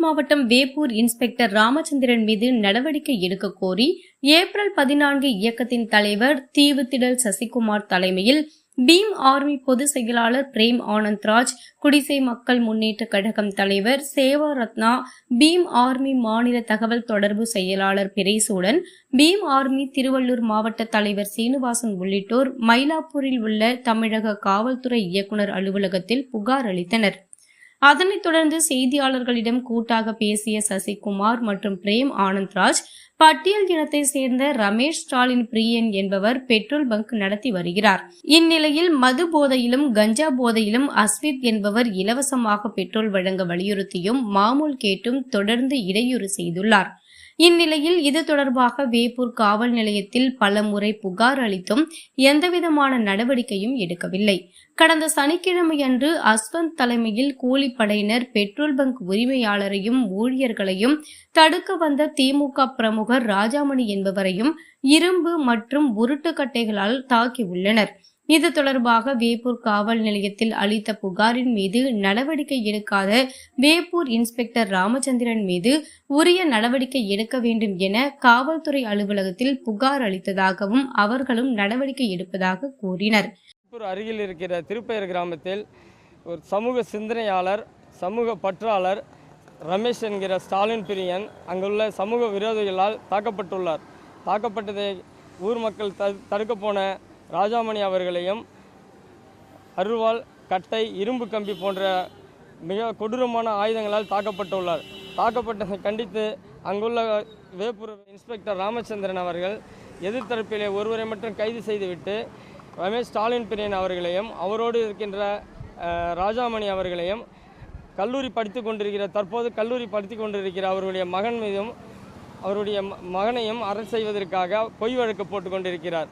மாவட்டம் வேப்பூர் இன்ஸ்பெக்டர் ராமச்சந்திரன் மீது நடவடிக்கை எடுக்க கோரி ஏப்ரல் பதினான்கு இயக்கத்தின் தலைவர் தீவுத்திடல் சசிகுமார் தலைமையில் பீம் ஆர்மி பொதுச் செயலாளர் பிரேம் ஆனந்த்ராஜ் குடிசை மக்கள் முன்னேற்ற கழகம் தலைவர் சேவா ரத்னா பீம் ஆர்மி மாநில தகவல் தொடர்பு செயலாளர் பிரேசூடன் பீம் ஆர்மி திருவள்ளூர் மாவட்ட தலைவர் சீனிவாசன் உள்ளிட்டோர் மயிலாப்பூரில் உள்ள தமிழக காவல்துறை இயக்குநர் அலுவலகத்தில் புகார் அளித்தனர். அதனைத் தொடர்ந்து செய்தியாளர்களிடம் கூட்டாக பேசிய சசிகுமார் மற்றும் பிரேம் ஆனந்த்ராஜ் பட்டியல் இனத்தை சேர்ந்த ரமேஷ் ஸ்டாலின் பிரியன் என்பவர் பெட்ரோல் பங்க் நடத்தி வருகிறார். இந்நிலையில் மது போதையிலும் கஞ்சா போதையிலும் அஸ்வித் என்பவர் இலவசமாக பெட்ரோல் வழங்க வலியுறுத்தியும் மாமூல் கேட்டும் தொடர்ந்து இடையூறு செய்துள்ளார். இந்நிலையில் இது தொடர்பாக வேப்பூர் காவல் நிலையத்தில் பல முறை புகார் அளித்தும் எந்தவிதமான நடவடிக்கையும் எடுக்கவில்லை. கடந்த சனிக்கிழமையன்று அஸ்வந்த் தலைமையில் கூலிப்படையினர் பெட்ரோல் பங்க் உரிமையாளரையும் ஊழியர்களையும் தடுக்க வந்த திமுக பிரமுகர் ராஜாமணி என்பவரையும் இரும்பு மற்றும் உருட்டுக்கட்டைகளால் தாக்கியுள்ளனர். இது தொடர்பாக வேப்பூர் காவல் நிலையத்தில் அளித்த புகாரின் மீது நடவடிக்கை எடுக்காத வேப்பூர் இன்ஸ்பெக்டர் ராமச்சந்திரன் மீது உரிய நடவடிக்கை எடுக்க வேண்டும் என காவல்துறை அலுவலகத்தில் புகார் அளித்ததாகவும் அவர்களும் நடவடிக்கை எடுப்பதாக கூறினர். அருகில் இருக்கிற திருப்பயர் கிராமத்தில் ஒரு சமூக சிந்தனையாளர் சமூக பற்றாளர் ரமேஷ் என்கிற ஸ்டாலின் பிரியன் அங்குள்ள சமூக விரோதிகளால் தாக்கப்பட்டுள்ளார். தாக்கப்பட்டதை ஊர் மக்கள் த தடுக்க போன ராஜாமணி அவர்களையும் அருவாள் கட்டை இரும்பு கம்பி போன்ற மிக கொடூரமான ஆயுதங்களால் தாக்கப்பட்டுள்ளார். தாக்கப்பட்டதை கண்டித்து அங்குள்ள வேப்பூர் இன்ஸ்பெக்டர் ராமச்சந்திரன் அவர்கள் எதிர்த்தரப்பிலே ஒருவரை மட்டும் கைது செய்துவிட்டு ரமேஷ் ஸ்டாலின் பிரியன் அவர்களையும் அவரோடு இருக்கின்ற ராஜாமணி அவர்களையும் கல்லூரி படித்து கொண்டிருக்கிற தற்போது கல்லூரி படித்து கொண்டிருக்கிற அவருடைய மகன் மீதும் அவருடைய ம- மகனையும் அரசு செய்வதற்காக பொய் வழக்கு போட்டு கொண்டிருக்கிறார்.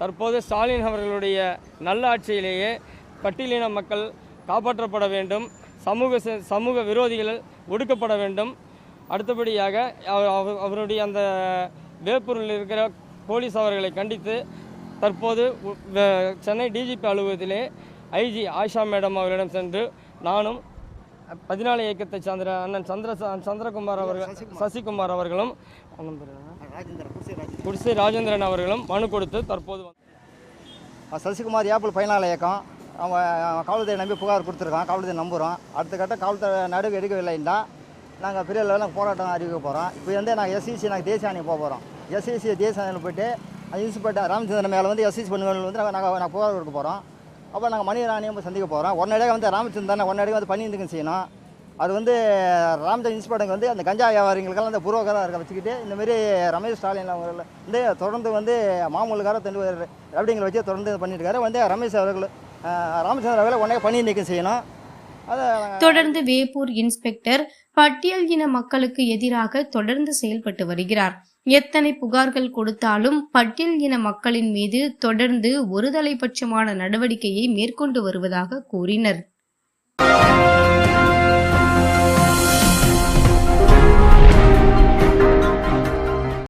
தற்போது ஸ்டாலின் அவர்களுடைய நல்ல ஆட்சியிலேயே பட்டியலின மக்கள் காப்பாற்றப்பட வேண்டும். சமூக சமூக விரோதிகள் ஒடுக்கப்பட வேண்டும். அடுத்தபடியாக அவருடைய அந்த வேப்பூரில் இருக்கிற போலீஸ் அவர்களை கண்டித்து தற்போது சென்னை டிஜிபி அலுவலகத்திலே ஐஜி ஆயிஷா மேடம் அவர்களிடம் சென்று நானும் பதினாலு இயக்கத்தை சார்ந்த அண்ணன் சந்திர சந்திரகுமார் அவர்கள் சசிகுமார். அவர்களும்? குடிசை ராஜேந்திரன். அவர்களும் மனு கொடுத்து தற்போது வந்து- சசிகுமார் ஏப்பிள் பயனாளர் இயக்கம். அவன் காவல்துறை நம்பி புகார் கொடுத்துருக்கான். காவல்துறை நம்புகிறோம் அடுத்த கட்ட காவல்துறை நடவடிக்கை எடுக்கவில்லைன்னா நாங்கள் பெரிய லெவலில் போராட்டம் அறிவிக்க போகிறோம் இப்போ வந்து நாங்கள் எஸ்சிசி நாங்கள் தேசிய ஆணையம் போக போகிறோம் எஸ்சிசி தேசிய ஆணையம் போயிட்டு இன்ஸ்பெக்டர் ராமச்சந்திரன் மேலே வந்து எஸ்சிசி பண்ணுங்கள் வந்து நாங்கள் நாங்கள் நாங்கள் புகார் கொடுக்க போகிறோம் அப்போ நாங்கள் மணிராணியும் போய் சந்திக்க போகிறோம் உடனடியாக வந்து ராமச்சந்திரன் உடனடியாக வந்து பணி செய்யணும். அது வந்து ராமச்சந்திரன் இன்ஸ்பெக்டருக்கு வந்து அந்த கஞ்சா வியாபாரிகளுக்கெல்லாம் அந்த புரோக்கராக இருக்க வச்சுக்கிட்டு இந்தமாரி ரமேஷ் ஸ்டாலின் அவர்கள் வந்து தொடர்ந்து வந்து மாமூலுக்கார தண்டு அப்படிங்கிற வச்சு தொடர்ந்து பண்ணிட்டு இருக்காரு. வந்து ரமேஷ் அவர்கள் அஹ், ராமச்சந்திரன் அவர்களை உடனே பணி நீக்கம் செய்யணும். அதை தொடர்ந்து வேப்பூர் இன்ஸ்பெக்டர் பட்டியல் இன மக்களுக்கு எதிராக தொடர்ந்து செயல்பட்டு வருகிறார். எத்தனை புகார்கள் கொடுத்தாலும் பட்டியல் இன மக்களின் மீது தொடர்ந்து ஒருதலைபட்சமான நடவடிக்கையை மேற்கொண்டு வருவதாக கூறினர்.